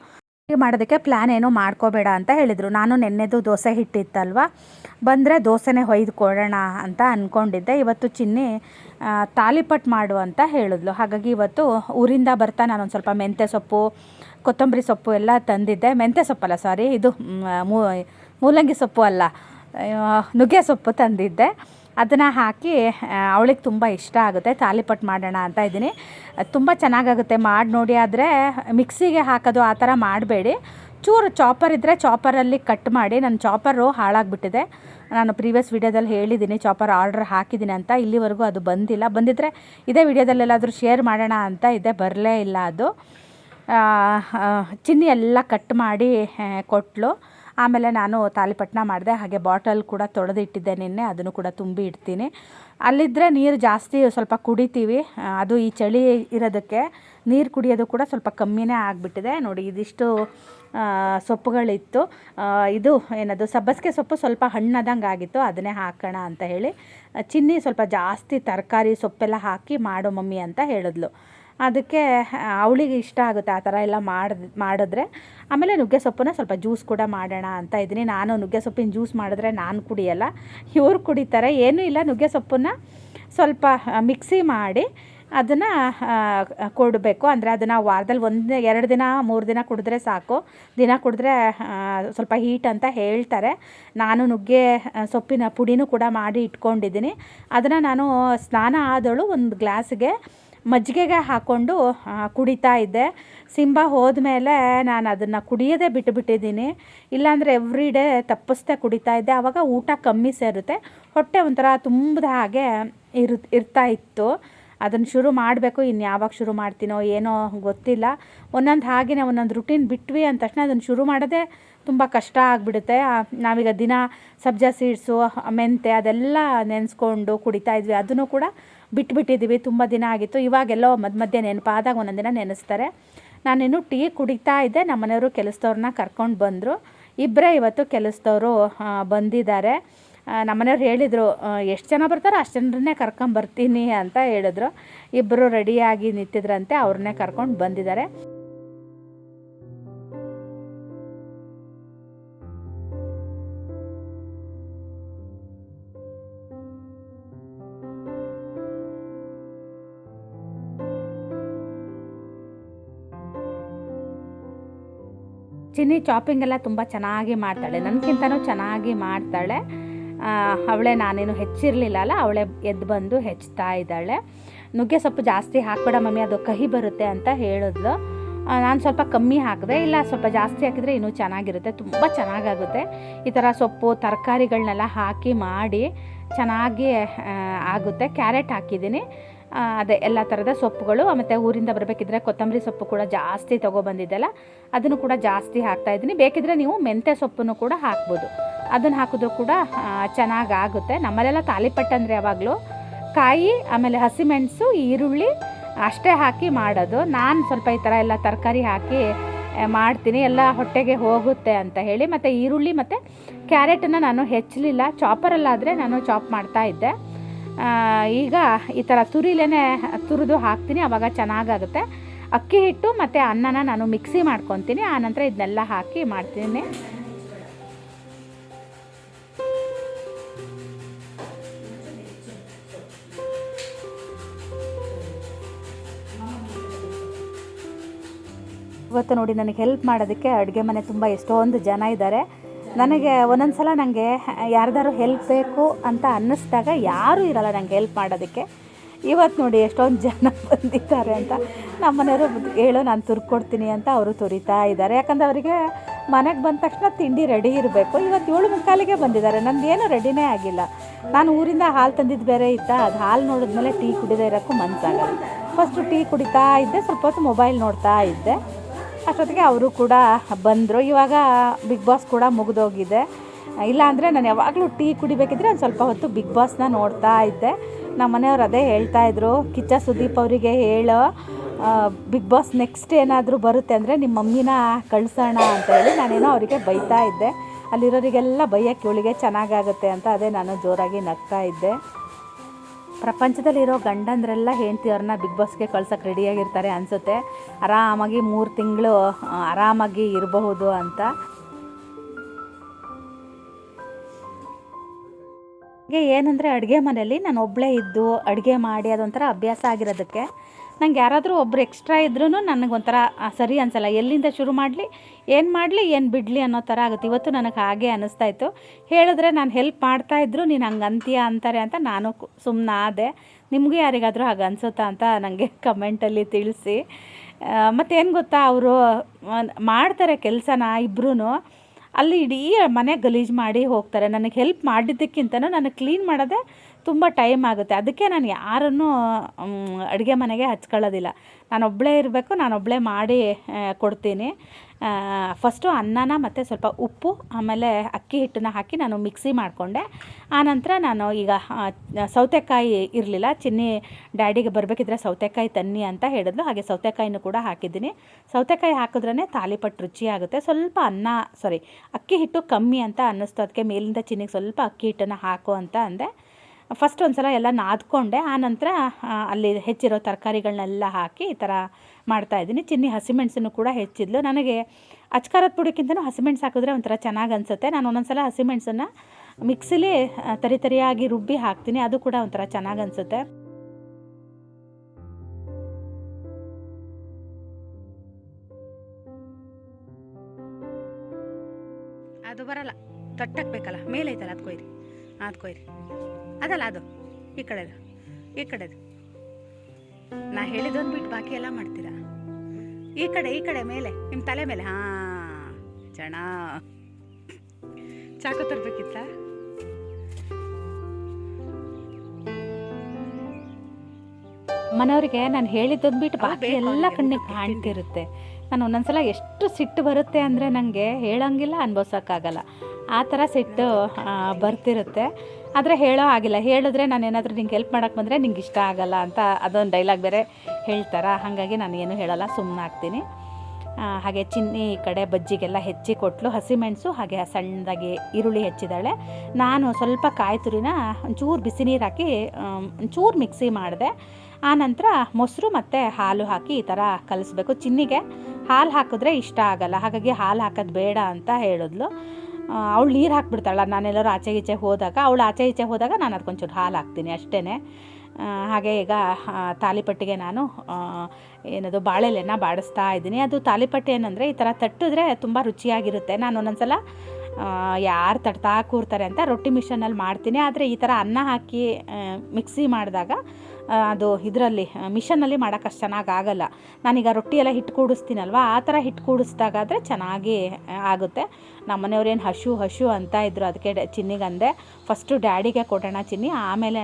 Speaker 1: ಮಾಡೋದಕ್ಕೆ ಪ್ಲ್ಯಾನ್ ಏನೂ ಮಾಡ್ಕೋಬೇಡ ಅಂತ ಹೇಳಿದರು. ನಾನು ನೆನ್ನೆದು ದೋಸೆ ಹಿಟ್ಟಿತ್ತಲ್ವ? ಬಂದರೆ ದೋಸೆನೇ ಹೊಯ್ದು ಕೊಡೋಣ ಅಂತ ಅಂದ್ಕೊಂಡಿದ್ದೆ ಇವತ್ತು ಚಿನ್ನಿ ತಾಲಿಪಟ್ ಮಾಡು ಅಂತ ಹೇಳಿದ್ಲು. ಹಾಗಾಗಿ ಇವತ್ತು ಊರಿಂದ ಬರ್ತಾ ನಾನೊಂದು ಸ್ವಲ್ಪ ಮೆಂತ್ಯ ಸೊಪ್ಪು ಕೊತ್ತಂಬರಿ ಸೊಪ್ಪು ಎಲ್ಲ ತಂದಿದ್ದೆ. ಮೆಂತ್ಯ ಸೊಪ್ಪಲ್ಲ ಸಾರಿ ಇದು ಮೂಲಂಗಿ ಸೊಪ್ಪು ಅಲ್ಲ. ನುಗ್ಗೆ ಸೊಪ್ಪು ತಂದಿದ್ದೆ. ಅದನ್ನು ಹಾಕಿ ಅವಳಿಗೆ ತುಂಬ ಇಷ್ಟ ಆಗುತ್ತೆ. ತಾಲಿಪಟ್ಟು ಮಾಡೋಣ ಅಂತ ಇದ್ದೀನಿ. ತುಂಬ ಚೆನ್ನಾಗಾಗುತ್ತೆ. ಮಾಡಿ ನೋಡಿ ಆದರೆ, ಮಿಕ್ಸಿಗೆ ಹಾಕೋದು ಆ ಥರ ಮಾಡಬೇಡಿ. ಚೂರು ಚಾಪರ್ ಇದ್ದರೆ ಚಾಪರಲ್ಲಿ ಕಟ್ ಮಾಡಿ ನನ್ನ ಚಾಪರು ಹಾಳಾಗಿಬಿಟ್ಟಿದೆ. ನಾನು ಪ್ರೀವಿಯಸ್ ವೀಡಿಯೋದಲ್ಲಿ ಹೇಳಿದ್ದೀನಿ, ಚಾಪರ್ ಆರ್ಡ್ರ್ ಹಾಕಿದ್ದೀನಿ ಅಂತ. ಇಲ್ಲಿವರೆಗೂ ಅದು ಬಂದಿಲ್ಲ. ಬಂದಿದ್ದರೆ ಇದೇ ವೀಡಿಯೋದಲ್ಲೆಲ್ಲಾದರೂ ಶೇರ್ ಮಾಡೋಣ ಅಂತ ಇದೆ. ಬರಲೇ ಇಲ್ಲ ಅದು. ಚಿನ್ನಿ ಎಲ್ಲ ಕಟ್ ಮಾಡಿ ಕೊಟ್ಟಳು ಆಮೇಲೆ ನಾನು ತಾಲಿಪಟ್ಟಣ ಮಾಡಿದೆ. ಹಾಗೆ ಬಾಟಲ್ ಕೂಡ ತೊಳೆದಿಟ್ಟಿದ್ದೆ ನಿನ್ನೆ. ಅದನ್ನು ಕೂಡ ತುಂಬಿ ಇಡ್ತೀನಿ. ಅಲ್ಲಿದ್ದರೆ ನೀರು ಜಾಸ್ತಿ ಸ್ವಲ್ಪ ಕುಡಿತೀವಿ. ಅದು ಈ ಚಳಿ ಇರೋದಕ್ಕೆ ನೀರು ಕುಡಿಯೋದು ಕೂಡ ಸ್ವಲ್ಪ ಕಮ್ಮಿನೇ ಆಗಿಬಿಟ್ಟಿದೆ. ನೋಡಿ, ಇದಿಷ್ಟು ಸೊಪ್ಪುಗಳಿತ್ತು. ಇದು ಏನದು, ಸಬ್ಬಸಿಗೆ ಸೊಪ್ಪು ಸ್ವಲ್ಪ ಹಣ್ಣಾದಂಗೆ ಆಗಿತ್ತು. ಅದನ್ನೇ ಹಾಕೋಣ ಅಂತ ಹೇಳಿ, ಚಿನ್ನಿ ಸ್ವಲ್ಪ ಜಾಸ್ತಿ ತರಕಾರಿ ಸೊಪ್ಪೆಲ್ಲ ಹಾಕಿ ಮಾಡು ಮಮ್ಮಿ ಅಂತ ಹೇಳಿದ್ಲು. ಅದಕ್ಕೆ ಅವಳಿಗೆ ಇಷ್ಟ ಆಗುತ್ತೆ ಆ ಥರ ಎಲ್ಲ ಮಾಡ್ ಮಾಡಿದ್ರೆ. ಆಮೇಲೆ ನುಗ್ಗೆ ಸೊಪ್ಪನ್ನ ಸ್ವಲ್ಪ ಜ್ಯೂಸ್ ಕೂಡ ಮಾಡೋಣ ಅಂತ ಇದ್ದೀನಿ. ನಾನು ನುಗ್ಗೆ ಸೊಪ್ಪಿನ ಜ್ಯೂಸ್ ಮಾಡಿದ್ರೆ ನಾನು ಕುಡಿಯಲ್ಲ. ಇವ್ರು ಕುಡಿತಾರೆ. ಏನೂ ಇಲ್ಲ. ನುಗ್ಗೆ ಸೊಪ್ಪನ್ನ ಸ್ವಲ್ಪ ಮಿಕ್ಸಿ ಮಾಡಿ ಅದನ್ನು ಕೊಡಬೇಕು. ಅಂದರೆ ಅದನ್ನು ವಾರದಲ್ಲಿ ಒಂದು, ಎರಡು ದಿನ, ಮೂರು ದಿನ ಕುಡಿದ್ರೆ ಸಾಕು. ದಿನ ಕುಡಿದ್ರೆ ಸ್ವಲ್ಪ ಹೀಟ್ ಅಂತ ಹೇಳ್ತಾರೆ. ನಾನು ನುಗ್ಗೆ ಸೊಪ್ಪಿನ ಪುಡಿನೂ ಕೂಡ ಮಾಡಿ ಇಟ್ಕೊಂಡಿದ್ದೀನಿ. ಅದನ್ನು ನಾನು ಸ್ನಾನ ಆದಳು ಒಂದು ಗ್ಲಾಸ್ಗೆ ಮಜ್ಜಿಗೆಗೆ ಹಾಕ್ಕೊಂಡು ಕುಡಿತಾ ಇದ್ದೆ. ಸಿಂಬ ಹೋದ ಮೇಲೆ ನಾನು ಅದನ್ನು ಕುಡಿಯೋದೇ ಬಿಟ್ಟುಬಿಟ್ಟಿದ್ದೀನಿ ಇಲ್ಲಾಂದರೆ ಎವ್ರಿ ಡೇ ತಪ್ಪಿಸ್ದೆ ಕುಡಿತಾ ಇದ್ದೆ. ಆವಾಗ ಊಟ ಕಮ್ಮಿ ಸೇರುತ್ತೆ. ಹೊಟ್ಟೆ ಒಂಥರ ತುಂಬಿದ ಹಾಗೆ ಇರು, ಇರ್ತಾ ಇತ್ತು. ಅದನ್ನು ಶುರು ಮಾಡಬೇಕು ಇನ್ನು ಯಾವಾಗ ಶುರು ಮಾಡ್ತೀನೋ ಏನೋ ಗೊತ್ತಿಲ್ಲ. ಒಂದೊಂದು ಹಾಗೆಯೇ ಒಂದೊಂದು ರುಟೀನ್ ಬಿಟ್ವಿ ಅಂದ ತಕ್ಷಣ ಅದನ್ನು ಶುರು ಮಾಡೋದೇ ತುಂಬ ಕಷ್ಟ ಆಗಿಬಿಡುತ್ತೆ. ನಾವೀಗ ದಿನ ಸಬ್ಜಾ ಸೀಡ್ಸು ಮೆಂತೆ ಅದೆಲ್ಲ ನೆನೆಸ್ಕೊಂಡು ಕುಡಿತಾ ಇದ್ವಿ. ಅದನ್ನು ಕೂಡ ಬಿಟ್ಬಿಟ್ಟಿದ್ದೀವಿ ತುಂಬ ದಿನ ಆಗಿತ್ತು. ಇವಾಗೆಲ್ಲೋ ಮಧ್ಯ ಮಧ್ಯೆ ನೆನಪಾದಾಗ ಒಂದೊಂದು ದಿನ ನೆನೆಸ್ತಾರೆ. ನಾನಿನ್ನು ಟೀ ಕುಡಿತಾ ಇದ್ದೆ. ನಮ್ಮನೆಯವರು ಕೆಲಸದವ್ರನ್ನ ಕರ್ಕೊಂಡು ಬಂದರು. ಇಬ್ಬರೇ ಇವತ್ತು ಕೆಲಸದವರು ಬಂದಿದ್ದಾರೆ. ನಮ್ಮ ಮನೆಯವ್ರು ಹೇಳಿದರು ಎಷ್ಟು ಜನ ಬರ್ತಾರೋ ಅಷ್ಟು ಜನರನ್ನೇ ಕರ್ಕೊಂಬರ್ತೀನಿ ಅಂತ ಹೇಳಿದ್ರು. ಇಬ್ಬರು ರೆಡಿಯಾಗಿ ನಿಂತಿದ್ರಂತೆ, ಅವ್ರನ್ನೇ ಕರ್ಕೊಂಡು ಬಂದಿದ್ದಾರೆ. ಚಿನ್ನಿ ಚಾಪಿಂಗ್ ಎಲ್ಲ ತುಂಬ ಚೆನ್ನಾಗಿ ಮಾಡ್ತಾಳೆ. ನನಗಿಂತನೂ ಚೆನ್ನಾಗಿ ಮಾಡ್ತಾಳೆ. ಅವಳೇ ನಾನೇನು ಹೆಚ್ಚಿರಲಿಲ್ಲ ಅಲ್ಲ, ಅವಳೆ ಎದ್ದು ಬಂದು ಹೆಚ್ಚುತ್ತಾ ಇದ್ದಾಳೆ. ನುಗ್ಗೆ ಸೊಪ್ಪು ಜಾಸ್ತಿ ಹಾಕ್ಬೇಡ ಮಮ್ಮಿ, ಅದು ಕಹಿ ಬರುತ್ತೆ ಅಂತ ಹೇಳಿದ್ಲು. ನಾನು ಸ್ವಲ್ಪ ಕಮ್ಮಿ ಹಾಕಿದೆ, ಇಲ್ಲ ಸ್ವಲ್ಪ ಜಾಸ್ತಿ ಹಾಕಿದರೆ ಇನ್ನೂ ಚೆನ್ನಾಗಿರುತ್ತೆ, ತುಂಬ ಚೆನ್ನಾಗಾಗುತ್ತೆ. ಈ ಥರ ಸೊಪ್ಪು ತರಕಾರಿಗಳನ್ನೆಲ್ಲ ಹಾಕಿ ಮಾಡಿ ಚೆನ್ನಾಗಿ ಆಗುತ್ತೆ. ಕ್ಯಾರೆಟ್ ಹಾಕಿದ್ದೀನಿ. ಅದೇ ಎಲ್ಲ ಥರದ ಸೊಪ್ಪುಗಳು, ಮತ್ತು ಊರಿಂದ ಬರಬೇಕಿದ್ರೆ ಕೊತ್ತಂಬರಿ ಸೊಪ್ಪು ಕೂಡ ಜಾಸ್ತಿ ತೊಗೊಬಂದಿದ್ದೆಲ್ಲ, ಅದನ್ನು ಕೂಡ ಜಾಸ್ತಿ ಹಾಕ್ತಾ ಇದ್ದೀನಿ. ಬೇಕಿದ್ರೆ ನೀವು ಮೆಂತ್ಯ ಸೊಪ್ಪನ್ನು ಕೂಡ ಹಾಕ್ಬೋದು. ಅದನ್ನು ಹಾಕಿದ್ರು ಕೂಡ ಚೆನ್ನಾಗಿ ಆಗುತ್ತೆ. ನಮ್ಮಲ್ಲೆಲ್ಲ ತಾಲಿಪಟ್ಟು ಅಂದರೆ ಯಾವಾಗಲೂ ಕಾಯಿ, ಆಮೇಲೆ ಹಸಿಮೆಣಸು, ಈರುಳ್ಳಿ ಅಷ್ಟೇ ಹಾಕಿ ಮಾಡೋದು. ನಾನು ಸ್ವಲ್ಪ ಈ ಥರ ಎಲ್ಲ ತರಕಾರಿ ಹಾಕಿ ಮಾಡ್ತೀನಿ. ಎಲ್ಲ ಹೊಟ್ಟೆಗೆ ಹೋಗುತ್ತೆ ಅಂತ ಹೇಳಿ. ಮತ್ತು ಈರುಳ್ಳಿ ಮತ್ತು ಕ್ಯಾರೆಟನ್ನು ನಾನು ಹೆಚ್ಚಲಿಲ್ಲ. ಚಾಪರಲ್ಲಾದರೆ ನಾನು ಚಾಪ್ ಮಾಡ್ತಾ ಇದ್ದೆ. ಈಗ ಈ ಥರ ತುರಿಲೇ ತುರಿದು ಹಾಕ್ತೀನಿ. ಆವಾಗ ಚೆನ್ನಾಗಾಗುತ್ತೆ. ಅಕ್ಕಿ ಹಿಟ್ಟು ಮತ್ತು ಅನ್ನನ ನಾನು ಮಿಕ್ಸಿ ಮಾಡ್ಕೊತೀನಿ. ಆನಂತರ ಇದನ್ನೆಲ್ಲ ಹಾಕಿ ಮಾಡ್ತೀನಿ. ಇವತ್ತು ನೋಡಿ ನನಗೆ ಹೆಲ್ಪ್ ಮಾಡೋದಕ್ಕೆ ಅಡುಗೆ ಮನೆ ತುಂಬ ಎಷ್ಟೊಂದು ಜನ ಇದ್ದಾರೆ. ನನಗೆ ಒಂದೊಂದು ಸಲ ನನಗೆ ಯಾರ್ದಾರು ಹೆಲ್ಪ್ ಬೇಕು ಅಂತ ಅನ್ನಿಸ್ದಾಗ ಯಾರೂ ಇರಲ್ಲ ನನಗೆ ಹೆಲ್ಪ್ ಮಾಡೋದಕ್ಕೆ. ಇವತ್ತು ನೋಡಿ ಎಷ್ಟೊಂದು ಜನ ಬಂದಿದ್ದಾರೆ ಅಂತ. ನಮ್ಮ ಮನೆಯವರು ಹೇಳು ನಾನು ತುರ್ಕೊಡ್ತೀನಿ ಅಂತ ಅವರು ತುರಿತಾ ಇದ್ದಾರೆ. ಯಾಕಂದರೆ ಅವರಿಗೆ ಮನೆಗೆ ಬಂದ ತಕ್ಷಣ ತಿಂಡಿ ರೆಡಿ ಇರಬೇಕು. ಇವತ್ತು ಏಳು ಮುಕ್ಕಾಲಿಗೆ ಬಂದಿದ್ದಾರೆ. ನಂದು ಏನೂ ರೆಡಿನೇ ಆಗಿಲ್ಲ. ನಾನು ಊರಿಂದ ಹಾಲು ತಂದಿದ್ದು ಬೇರೆ ಇತ್ತಾ? ಅದು ಹಾಲು ನೋಡಿದ್ಮೇಲೆ ಟೀ ಕುಡಿದೇ ಇರೋಕ್ಕೂ ಮನಸ್ಸಾಗಲ್ಲ ಫಸ್ಟು ಟೀ ಕುಡಿತಾ ಇದ್ದೆ, ಸ್ವಲ್ಪ ಹೊತ್ತು ಮೊಬೈಲ್ ನೋಡ್ತಾ ಇದ್ದೆ. ಅಷ್ಟೊತ್ತಿಗೆ ಅವರು ಕೂಡ ಬಂದರು. ಇವಾಗ ಬಿಗ್ ಬಾಸ್ ಕೂಡ ಮುಗಿದೋಗಿದೆ. ಇಲ್ಲಾಂದರೆ ನಾನು ಯಾವಾಗಲೂ ಟೀ ಕುಡಿಬೇಕಿದ್ರೆ ಒಂದು ಸ್ವಲ್ಪ ಹೊತ್ತು ಬಿಗ್ ಬಾಸ್ನ ನೋಡ್ತಾ ಇದ್ದೆ. ನಮ್ಮ ಮನೆಯವ್ರು ಅದೇ ಹೇಳ್ತಾ ಇದ್ರು, ಕಿಚ್ಚ ಸುದೀಪ್ ಅವರಿಗೆ ಹೇಳೋ ಬಿಗ್ ಬಾಸ್ ನೆಕ್ಸ್ಟ್ ಏನಾದರೂ ಬರುತ್ತೆ ಅಂದರೆ ನಿಮ್ಮ ಮಮ್ಮಿನ ಕಳ್ಸೋಣ ಅಂತ ಹೇಳಿ ನಾನೇನೋ ಅವರಿಗೆ ಬೈತಾ ಇದ್ದೆ. ಅಲ್ಲಿರೋರಿಗೆಲ್ಲ ಬೈಯಕ್ಕೆ ಇವಳಿಗೆ ಚೆನ್ನಾಗಾಗುತ್ತೆ ಅಂತ ಅದೇ ನಾನು ಜೋರಾಗಿ ನಗ್ತಾ ಇದ್ದೆ. ಪ್ರಪಂಚದಲ್ಲಿರೋ ಗಂಡಂದ್ರೆಲ್ಲ ಹೆಂಡ್ತಿಯವ್ರನ್ನ ಬಿಗ್ ಬಾಸ್ಗೆ ಕಳ್ಸೋಕ್ಕೆ ರೆಡಿಯಾಗಿರ್ತಾರೆ ಅನಿಸುತ್ತೆ. ಆರಾಮಾಗಿ ಮೂರು ತಿಂಗಳು ಆರಾಮಾಗಿ ಇರಬಹುದು ಅಂತ. ಹಾಗೆ ಏನಂದರೆ ಅಡುಗೆ ಮನೆಯಲ್ಲಿ ನಾನು ಒಬ್ಬಳೇ ಇದ್ದು ಅಡುಗೆ ಮಾಡಿ ಅದೊಂಥರ ಅಭ್ಯಾಸ ಆಗಿರೋದಕ್ಕೆ ನಂಗೆ ಯಾರಾದರೂ ಒಬ್ರು ಎಕ್ಸ್ಟ್ರಾ ಇದ್ರೂ ನನಗೆ ಒಂಥರ ಸರಿ ಅನಿಸಲ್ಲ. ಎಲ್ಲಿಂದ ಶುರು ಮಾಡಲಿ, ಏನು ಮಾಡಲಿ, ಏನು ಬಿಡಲಿ ಅನ್ನೋ ಥರ ಆಗುತ್ತೆ. ಇವತ್ತು ನನಗೆ ಹಾಗೆ ಅನ್ನಿಸ್ತಾ ಇತ್ತು. ಹೇಳಿದ್ರೆ ನಾನು ಹೆಲ್ಪ್ ಮಾಡ್ತಾ ಇದ್ರು, ನೀನು ಹಂಗೆ ಅಂತೀಯ ಅಂತಾರೆ ಅಂತ ನಾನು ಸುಮ್ಮನೆ ಆದೆ. ನಿಮಗೆ ಯಾರಿಗಾದರೂ ಹಾಗೆ ಅನಿಸುತ್ತಾ ಅಂತ ನನಗೆ ಕಮೆಂಟಲ್ಲಿ ತಿಳಿಸಿ. ಮತ್ತೇನು ಗೊತ್ತಾ, ಅವರು ಮಾಡ್ತಾರೆ ಕೆಲಸನ ಇಬ್ಬರೂ ಅಲ್ಲಿ ಇಡೀ ಮನೆ ಗಲೀಜು ಮಾಡಿ ಹೋಗ್ತಾರೆ. ನನಗೆ ಹೆಲ್ಪ್ ಮಾಡಿದ್ದಕ್ಕಿಂತನೂ ನನಗೆ ಕ್ಲೀನ್ ಮಾಡೋದೇ ತುಂಬ ಟೈಮ್ ಆಗುತ್ತೆ. ಅದಕ್ಕೆ ನಾನು ಯಾರನ್ನು ಅಡುಗೆ ಮನೆಗೆ ಹಚ್ಕೊಳ್ಳೋದಿಲ್ಲ. ನಾನೊಬ್ಬಳೇ ಇರಬೇಕು ನಾನೊಬ್ಬಳೇ ಮಾಡಿ ಕೊಡ್ತೀನಿ. ಫಸ್ಟು ಅನ್ನನ ಮತ್ತು ಸ್ವಲ್ಪ ಉಪ್ಪು, ಆಮೇಲೆ ಅಕ್ಕಿ ಹಿಟ್ಟನ್ನ ಹಾಕಿ ನಾನು ಮಿಕ್ಸಿ ಮಾಡಿಕೊಂಡೆ. ಆನಂತರ ನಾನು ಈಗ ಸೌತೆಕಾಯಿ ಇರಲಿಲ್ಲ. ಚಿನ್ನಿ ಡ್ಯಾಡಿಗೆ ಬರಬೇಕಿದ್ರೆ ಸೌತೆಕಾಯಿ ತನ್ನಿ ಅಂತ ಹೇಳಿದ್ಲು. ಹಾಗೆ ಸೌತೆಕಾಯಿನೂ ಕೂಡ ಹಾಕಿದ್ದೀನಿ. ಸೌತೆಕಾಯಿ ಹಾಕಿದ್ರೇ ತಾಲಿಪಟ್ಟು ರುಚಿಯಾಗುತ್ತೆ ಸ್ವಲ್ಪ ಅನ್ನ ಸಾರಿ ಅಕ್ಕಿ ಹಿಟ್ಟು ಕಮ್ಮಿ ಅಂತ ಅನ್ನಿಸ್ತು. ಅದಕ್ಕೆ ಮೇಲಿಂದ ಚಿನ್ನಿಗೆ ಸ್ವಲ್ಪ ಅಕ್ಕಿ ಹಿಟ್ಟನ್ನು ಹಾಕು ಅಂತ ಅಂದೆ. ಫಸ್ಟ್ ಒಂದು ಸಲ ಎಲ್ಲ ನಾದ್ಕೊಂಡೆ ಆನಂತರ ನಂತರ ಅಲ್ಲಿ ಹೆಚ್ಚಿರೋ ತರಕಾರಿಗಳನ್ನೆಲ್ಲ ಹಾಕಿ ಈ ಥರ ಮಾಡ್ತಾಯಿದ್ದೀನಿ ಚಿನ್ನಿ ಹಸಿಮೆಣಸನ್ನು ಕೂಡ ಹೆಚ್ಚಿದ್ಲು. ನನಗೆ ಅಚ್ಕಾರದ ಪುಡಿಕ್ಕಿಂತನೂ ಹಸಿಮೆಣ್ಸು ಹಾಕಿದ್ರೆ ಒಂಥರ ಚೆನ್ನಾಗಿ ಅನಿಸುತ್ತೆ. ನಾನು ಒಂದೊಂದು ಸಲ ಹಸಿಮೆಣಸನ್ನು ಮಿಕ್ಸಿಲಿ ಆ, ತರಿ ತರಿಯಾಗಿ ರುಬ್ಬಿ ಹಾಕ್ತೀನಿ. ಅದು ಕೂಡ ಒಂಥರ ಚೆನ್ನಾಗಿ ಅನಿಸುತ್ತೆ. ಅದು ಬರಲ್ಲ. ಮೇಲೆ ಮೇಲೈತಲ್ಲ ಅದು ಕೊಯ್ರಿ ಅದು ಕೊಯ್ರಿ ಅದಲ್ಲ ಅದು. ಈ ಕಡೆದು ಈ ಕಡೆದು. ನಾ ಹೇಳಿದೊಂದು ಬಿಟ್ಟು ಬಾಕಿ ಎಲ್ಲ ಮಾಡ್ತೀರಾ? ಈ ಕಡೆ ಈ ಕಡೆ ಮೇಲೆ ನಿಮ್ಮ ತಲೆ ಮೇಲೆ. ಹಾಂ ಚಣ ಚಾಕು ತರಬೇಕಿತ್ತ? ಮನೆಯವ್ರಿಗೆ ನಾನು ಹೇಳಿದ್ದೊಂದು ಬಿಟ್ಟು ಬಾಕಿ ಎಲ್ಲ ಕಣ್ಣಿಗೆ ಕಾಣ್ತಿರುತ್ತೆ. ನಾನು ಒಂದೊಂದ್ಸಲ ಎಷ್ಟು ಸಿಟ್ಟು ಬರುತ್ತೆ ಅಂದರೆ ನನಗೆ ಹೇಳೋಂಗಿಲ್ಲ ಅನ್ಭವ್ಸೋಕ್ಕಾಗಲ್ಲ. ಆ ಥರ ಸಿಟ್ಟು ಬರ್ತಿರುತ್ತೆ. ಆದರೆ ಹೇಳೋ ಆಗಿಲ್ಲ ಹೇಳಿದ್ರೆ ನಾನು ಏನಾದರೂ ನಿಂಗೆ ಹೆಲ್ಪ್ ಮಾಡೋಕ್ಕೆ ಬಂದರೆ ನಿಂಗೆ ಇಷ್ಟ ಆಗಲ್ಲ ಅಂತ ಅದೊಂದು ಡೈಲಾಗ್ ಬೇರೆ ಹೇಳ್ತಾರ? ಹಾಗಾಗಿ ನಾನು ಏನು ಹೇಳಲ್ಲ ಸುಮ್ಮನೆ ಹಾಕ್ತೀನಿ ಹಾಗೆ ಚಿನ್ನಿ ಈ ಕಡೆ ಬಜ್ಜಿಗೆಲ್ಲ ಹೆಚ್ಚಿ ಹಸಿ ಹಸಿಮೆಣಸು ಹಾಗೆ ಸಣ್ಣದಾಗಿ ಈರುಳ್ಳಿ ಹೆಚ್ಚಿದ್ದಾಳೆ. ನಾನು ಸ್ವಲ್ಪ ಕಾಯಿ ತುರಿನ ಒಂಚೂರು ಬಿಸಿ ನೀರು ಹಾಕಿ ಒಂಚೂರು ಮಿಕ್ಸಿ ಮಾಡಿದೆ. ಆನಂತರ ಮೊಸರು ಮತ್ತು ಹಾಲು ಹಾಕಿ ಈ ಥರ ಕಲಿಸ್ಬೇಕು. ಚಿನ್ನಿಗೆ ಹಾಲು ಹಾಕಿದ್ರೆ ಇಷ್ಟ ಆಗಲ್ಲ. ಹಾಗಾಗಿ ಹಾಲು ಹಾಕೋದು ಬೇಡ ಅಂತ ಹೇಳಿದ್ಲು. ಅವಳು ನೀರು ಹಾಕ್ಬಿಡ್ತಾಳೆ ನಾನೆಲ್ಲರೂ ಆಚೆ ಈಚೆ ಹೋದಾಗ, ಅವಳು ಆಚೆ ಈಚೆ ಹೋದಾಗ ನಾನು ಅದಕ್ಕೊಂಚೂರು ಹಾಲು ಹಾಕ್ತೀನಿ ಅಷ್ಟೇ ಹಾಗೆ ಈಗ ತಾಲಿಪಟ್ಟಿಗೆ ನಾನು ಏನದು ಬಾಳೆಲೆನ ಬಾಡಿಸ್ತಾ ಇದ್ದೀನಿ. ಅದು ತಾಲಿಪಟ್ಟಿ ಏನಂದರೆ ಈ ಥರ ತಟ್ಟಿದ್ರೆ ತುಂಬ ರುಚಿಯಾಗಿರುತ್ತೆ. ನಾನು ಒಂದೊಂದ್ಸಲ ಯಾರು ತಟ್ತಾ ಕೂರ್ತಾರೆ ಅಂತ ರೊಟ್ಟಿ ಮಿಷನಲ್ಲಿ ಮಾಡ್ತೀನಿ. ಆದರೆ ಈ ಥರ ಅನ್ನ ಹಾಕಿ ಮಿಕ್ಸಿ ಮಾಡಿದಾಗ ಅದು ಇದರಲ್ಲಿ ಮಿಷನಲ್ಲಿ ಮಾಡೋಕೆ ಅಷ್ಟು ಚೆನ್ನಾಗಿ ಆಗೋಲ್ಲ. ನಾನೀಗ ರೊಟ್ಟಿ ಎಲ್ಲ ಹಿಟ್ಟು ಕೂಡಿಸ್ತೀನಲ್ವ? ಆ ಥರ ಹಿಟ್ಟು ಕೂಡಿಸ್ದಾಗಾದರೆ ಚೆನ್ನಾಗಿ ಆಗುತ್ತೆ. ನಮ್ಮ ಮನೆಯವ್ರೇನು ಹಶು ಹಶು ಅಂತ ಇದ್ರು ಅದಕ್ಕೆ ಚಿನ್ನಿಗಂದೆ ಫಸ್ಟು ಡ್ಯಾಡಿಗೆ ಕೊಡೋಣ ಚಿನ್ನಿ, ಆಮೇಲೆ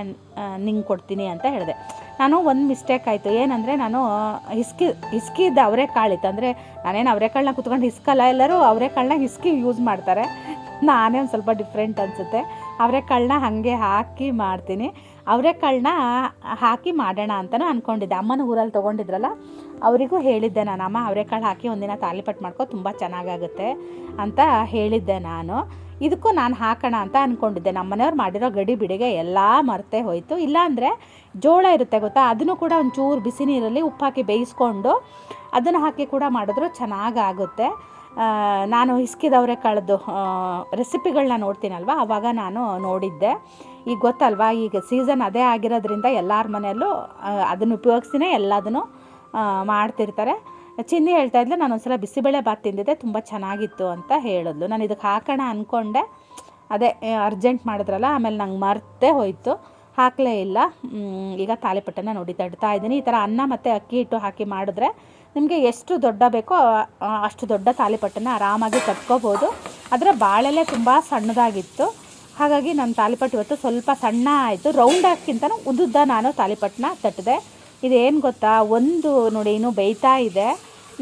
Speaker 1: ನಿಂಗೆ ಕೊಡ್ತೀನಿ ಅಂತ ಹೇಳಿದೆ. ನಾನು ಒಂದು ಮಿಸ್ಟೇಕ್ ಆಯಿತು. ಏನಂದರೆ ನಾನು ಹಿಸ್ಕಿ, ಹಿಸ್ಕಿದ ಅವರೆಕಾಳಿತ್ತು ಅಂದರೆ ನಾನೇನು ಅವರೆಕಾಳನ್ನ ಕುತ್ಕೊಂಡು ಹಿಸ್ಕಲ್ಲ? ಎಲ್ಲರೂ ಅವರೆಕಾಳನ್ನ ಹಿಸ್ಕಿ ಯೂಸ್ ಮಾಡ್ತಾರೆ. ನಾನೇ ಒಂದು ಸ್ವಲ್ಪ ಡಿಫ್ರೆಂಟ್ ಅನಿಸುತ್ತೆ. ಅವರೆಕಾಳನ್ನ ಹಾಗೆ ಹಾಕಿ ಮಾಡ್ತೀನಿ. ಅವರೆಕಾಳನ್ನ ಹಾಕಿ ಮಾಡೋಣ ಅಂತಲೂ ಅಂದ್ಕೊಂಡಿದ್ದೆ ಅಮ್ಮನ ಊರಲ್ಲಿ ತೊಗೊಂಡಿದ್ರಲ್ಲ, ಅವರಿಗೂ ಹೇಳಿದ್ದೆ ನಾನು, ಅಮ್ಮ ಅವರೆಕಾಳು ಹಾಕಿ ಒಂದಿನ ತಾಲಿಪಟ್ಟು ಮಾಡ್ಕೊ, ತುಂಬ ಚೆನ್ನಾಗಾಗುತ್ತೆ ಅಂತ ಹೇಳಿದ್ದೆ ನಾನು. ಇದಕ್ಕೂ ನಾನು ಹಾಕೋಣ ಅಂತ ಅಂದ್ಕೊಂಡಿದ್ದೆ ನಮ್ಮ ಮನೆಯವ್ರು ಮಾಡಿರೋ ಗಡಿ ಬಿಡಿಗೆ ಎಲ್ಲ ಮರ್ತೆ ಹೋಯಿತು. ಇಲ್ಲಾಂದರೆ ಜೋಳ ಇರುತ್ತೆ ಗೊತ್ತಾ, ಅದನ್ನು ಕೂಡ ಒಂಚೂರು ಬಿಸಿ ನೀರಲ್ಲಿ ಉಪ್ಪು ಹಾಕಿ ಬೇಯಿಸ್ಕೊಂಡು ಅದನ್ನು ಹಾಕಿ ಕೂಡ ಮಾಡಿದ್ರು ಚೆನ್ನಾಗಾಗುತ್ತೆ. ನಾನು ಹಿಸ್ಕಿದವರೆ ಕಳೆದು ರೆಸಿಪಿಗಳನ್ನ ನೋಡ್ತೀನಲ್ವ? ಆವಾಗ ನಾನು ನೋಡಿದ್ದೆ. ಈಗ ಗೊತ್ತಲ್ವಾ? ಈಗ ಸೀಸನ್ ಅದೇ ಆಗಿರೋದ್ರಿಂದ ಎಲ್ಲರ ಮನೆಯಲ್ಲೂ ಅದನ್ನು ಉಪಯೋಗಿಸಿನೇ ಎಲ್ಲದನ್ನು ಮಾಡ್ತಿರ್ತಾರೆ. ಚಿನ್ನಿ ಹೇಳ್ತಾ ಇದ್ಲು, ನಾನು ಒಂದ್ಸಲ ಬಿಸಿಬೇಳೆ ಬಾತ್ ತಿಂದಿದ್ದೆ, ತುಂಬ ಚೆನ್ನಾಗಿತ್ತು ಅಂತ ಹೇಳಿದ್ಲು. ನಾನು ಇದಕ್ಕೆ ಹಾಕೋಣ ಅಂದ್ಕೊಂಡೆ ಅದೇ ಅರ್ಜೆಂಟ್ ಮಾಡಿದ್ರಲ್ಲ, ಆಮೇಲೆ ನಂಗೆ ಮರ್ತೇ ಹೋಯಿತು. ಹಾಕಲೇ ಇಲ್ಲ. ಈಗ ತಾಲಿಪಟ್ಟನ್ನು ನೋಡಿ, ತಡ್ತಾ ಇದ್ದೀನಿ. ಈ ಥರ ಅನ್ನ ಮತ್ತು ಅಕ್ಕಿ ಹಿಟ್ಟು ಹಾಕಿ ಮಾಡಿದ್ರೆ ನಿಮಗೆ ಎಷ್ಟು ದೊಡ್ಡ ಬೇಕೋ ಅಷ್ಟು ದೊಡ್ಡ ತಾಲಿಪಟ್ಟನ್ನು ಆರಾಮಾಗಿ ತಟ್ಕೋಬೋದು ಆದರೆ ಬಾಳೆಲೆ ತುಂಬ ಸಣ್ಣದಾಗಿತ್ತು. ಹಾಗಾಗಿ ನನ್ನ ತಾಲಿಪಟ್ಟು ಇವತ್ತು ಸ್ವಲ್ಪ ಸಣ್ಣ ಆಯಿತು. ರೌಂಡ್ ಹಾಕಿಂತನೂ ಉದ್ದುದ್ದ ನಾನು ತಾಲಿಪಟ್ಟನ್ನ ತಟ್ಟಿದೆ. ಇದೇನು ಗೊತ್ತಾ, ಒಂದು ನೋಡಿ ಇನ್ನೂ ಬೇಯ್ತಾ ಇದೆ.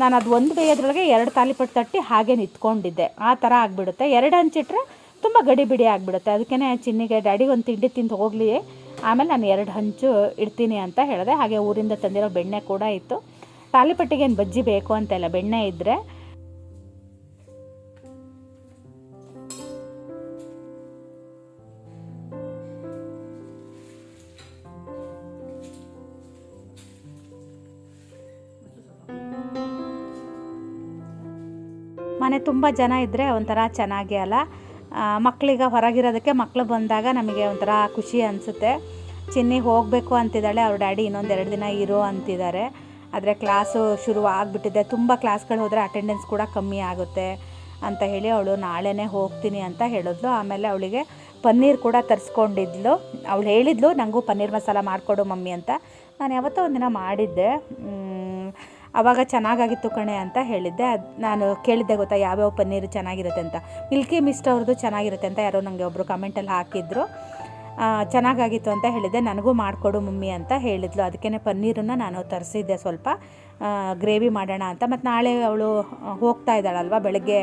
Speaker 1: ನಾನು ಅದು ಒಂದು ಬೇಯೋದ್ರೊಳಗೆ ಎರಡು ತಾಲಿಪಟ್ಟು ತಟ್ಟಿ ಹಾಗೆ ನಿಂತ್ಕೊಂಡಿದ್ದೆ. ಆ ಥರ ಆಗಿಬಿಡುತ್ತೆ. ಎರಡು ಹಂಚಿಟ್ರೆ ತುಂಬ ಗಡಿ ಬಿಡಿ ಆಗಿಬಿಡುತ್ತೆ. ಅದಕ್ಕೇ ಚಿನ್ನಿಗೆ ಡ್ಯಾಡಿ ಒಂದು ತಿಂಡಿ ತಿಂದು ಹೋಗಲಿ. ಆಮೇಲೆ ನಾನು ಎರಡು ಹಂಚು ಇಡ್ತೀನಿ ಅಂತ ಹೇಳಿದೆ. ಹಾಗೆ ಊರಿಂದ ತಂದಿರೋ ಬೆಣ್ಣೆ ಕೂಡ ಇತ್ತು. ತಾಲಿಪಟ್ಟಿಗೆ ಏನು ಬಜ್ಜಿ ಬೇಕು ಅಂತೆಲ್ಲ ಬೆಣ್ಣೆ ಇದ್ದರೆ ಮನೆ ತುಂಬ ಜನ ಇದ್ದರೆ ಒಂಥರ ಚೆನ್ನಾಗಿ ಅಲ್ಲ. ಮಕ್ಕಳಿಗೆ ಹೊರಗಿರೋದಕ್ಕೆ ಮಕ್ಕಳು ಬಂದಾಗ ನಮಗೆ ಒಂಥರ ಖುಷಿ ಅನಿಸುತ್ತೆ. ಚಿನ್ನಿ ಹೋಗಬೇಕು ಅಂತಿದ್ದಾಳೆ, ಅವ್ರ ಡ್ಯಾಡಿ ಇನ್ನೊಂದು ಎರಡು ದಿನ ಇರೋ ಅಂತಿದ್ದಾರೆ. ಆದರೆ ಕ್ಲಾಸು ಶುರು ಆಗಿಬಿಟ್ಟಿದೆ ತುಂಬ ಕ್ಲಾಸ್ಗಳು ಹೋದರೆ ಅಟೆಂಡೆನ್ಸ್ ಕೂಡ ಕಮ್ಮಿ ಆಗುತ್ತೆ ಅಂತ ಹೇಳಿ ಅವಳು ನಾಳೆನೇ ಹೋಗ್ತೀನಿ ಅಂತ ಹೇಳಿದ್ಲು. ಆಮೇಲೆ ಅವಳಿಗೆ ಪನ್ನೀರ್ ಕೂಡ ತರಿಸ್ಕೊಂಡಿದ್ಲು. ಅವಳು ಹೇಳಿದ್ಲು ನನಗೂ ಪನ್ನೀರ್ ಮಸಾಲ ಮಾಡಿಕೊಡು ಮಮ್ಮಿ ಅಂತ. ನಾನು ಯಾವತ್ತೋ ಒಂದಿನ ಮಾಡಿದ್ದೆ. ಆವಾಗ ಚೆನ್ನಾಗಾಗಿತ್ತು ಕಣೆ ಅಂತ ಹೇಳಿದ್ದೆ. ಅದು ನಾನು ಕೇಳಿದ್ದೆ, ಗೊತ್ತಾ, ಯಾವ್ಯಾವ ಪನ್ನೀರು ಚೆನ್ನಾಗಿರುತ್ತೆ ಅಂತ. ಮಿಲ್ಕಿ ಮಿಸ್ಟ್ ಅವ್ರದ್ದು ಚೆನ್ನಾಗಿರುತ್ತೆ ಅಂತ ಯಾರೋ ನನಗೆ ಒಬ್ಬರು ಕಮೆಂಟಲ್ಲಿ ಹಾಕಿದ್ರು. ಚೆನ್ನಾಗಾಗಿತ್ತು ಅಂತ ಹೇಳಿದೆ ನನಗೂ ಮಾಡಿಕೊಡು ಮಮ್ಮಿ ಅಂತ ಹೇಳಿದ್ಲು. ಅದಕ್ಕೇ ಪನ್ನೀರನ್ನು ನಾನು ತರಿಸಿದ್ದೆ ಸ್ವಲ್ಪ. ಗ್ರೇವಿ ಮಾಡೋಣ ಅಂತ. ಮತ್ತು ನಾಳೆ ಅವಳು ಹೋಗ್ತಾ ಇದ್ದಾಳಲ್ವ ಬೆಳಗ್ಗೆ.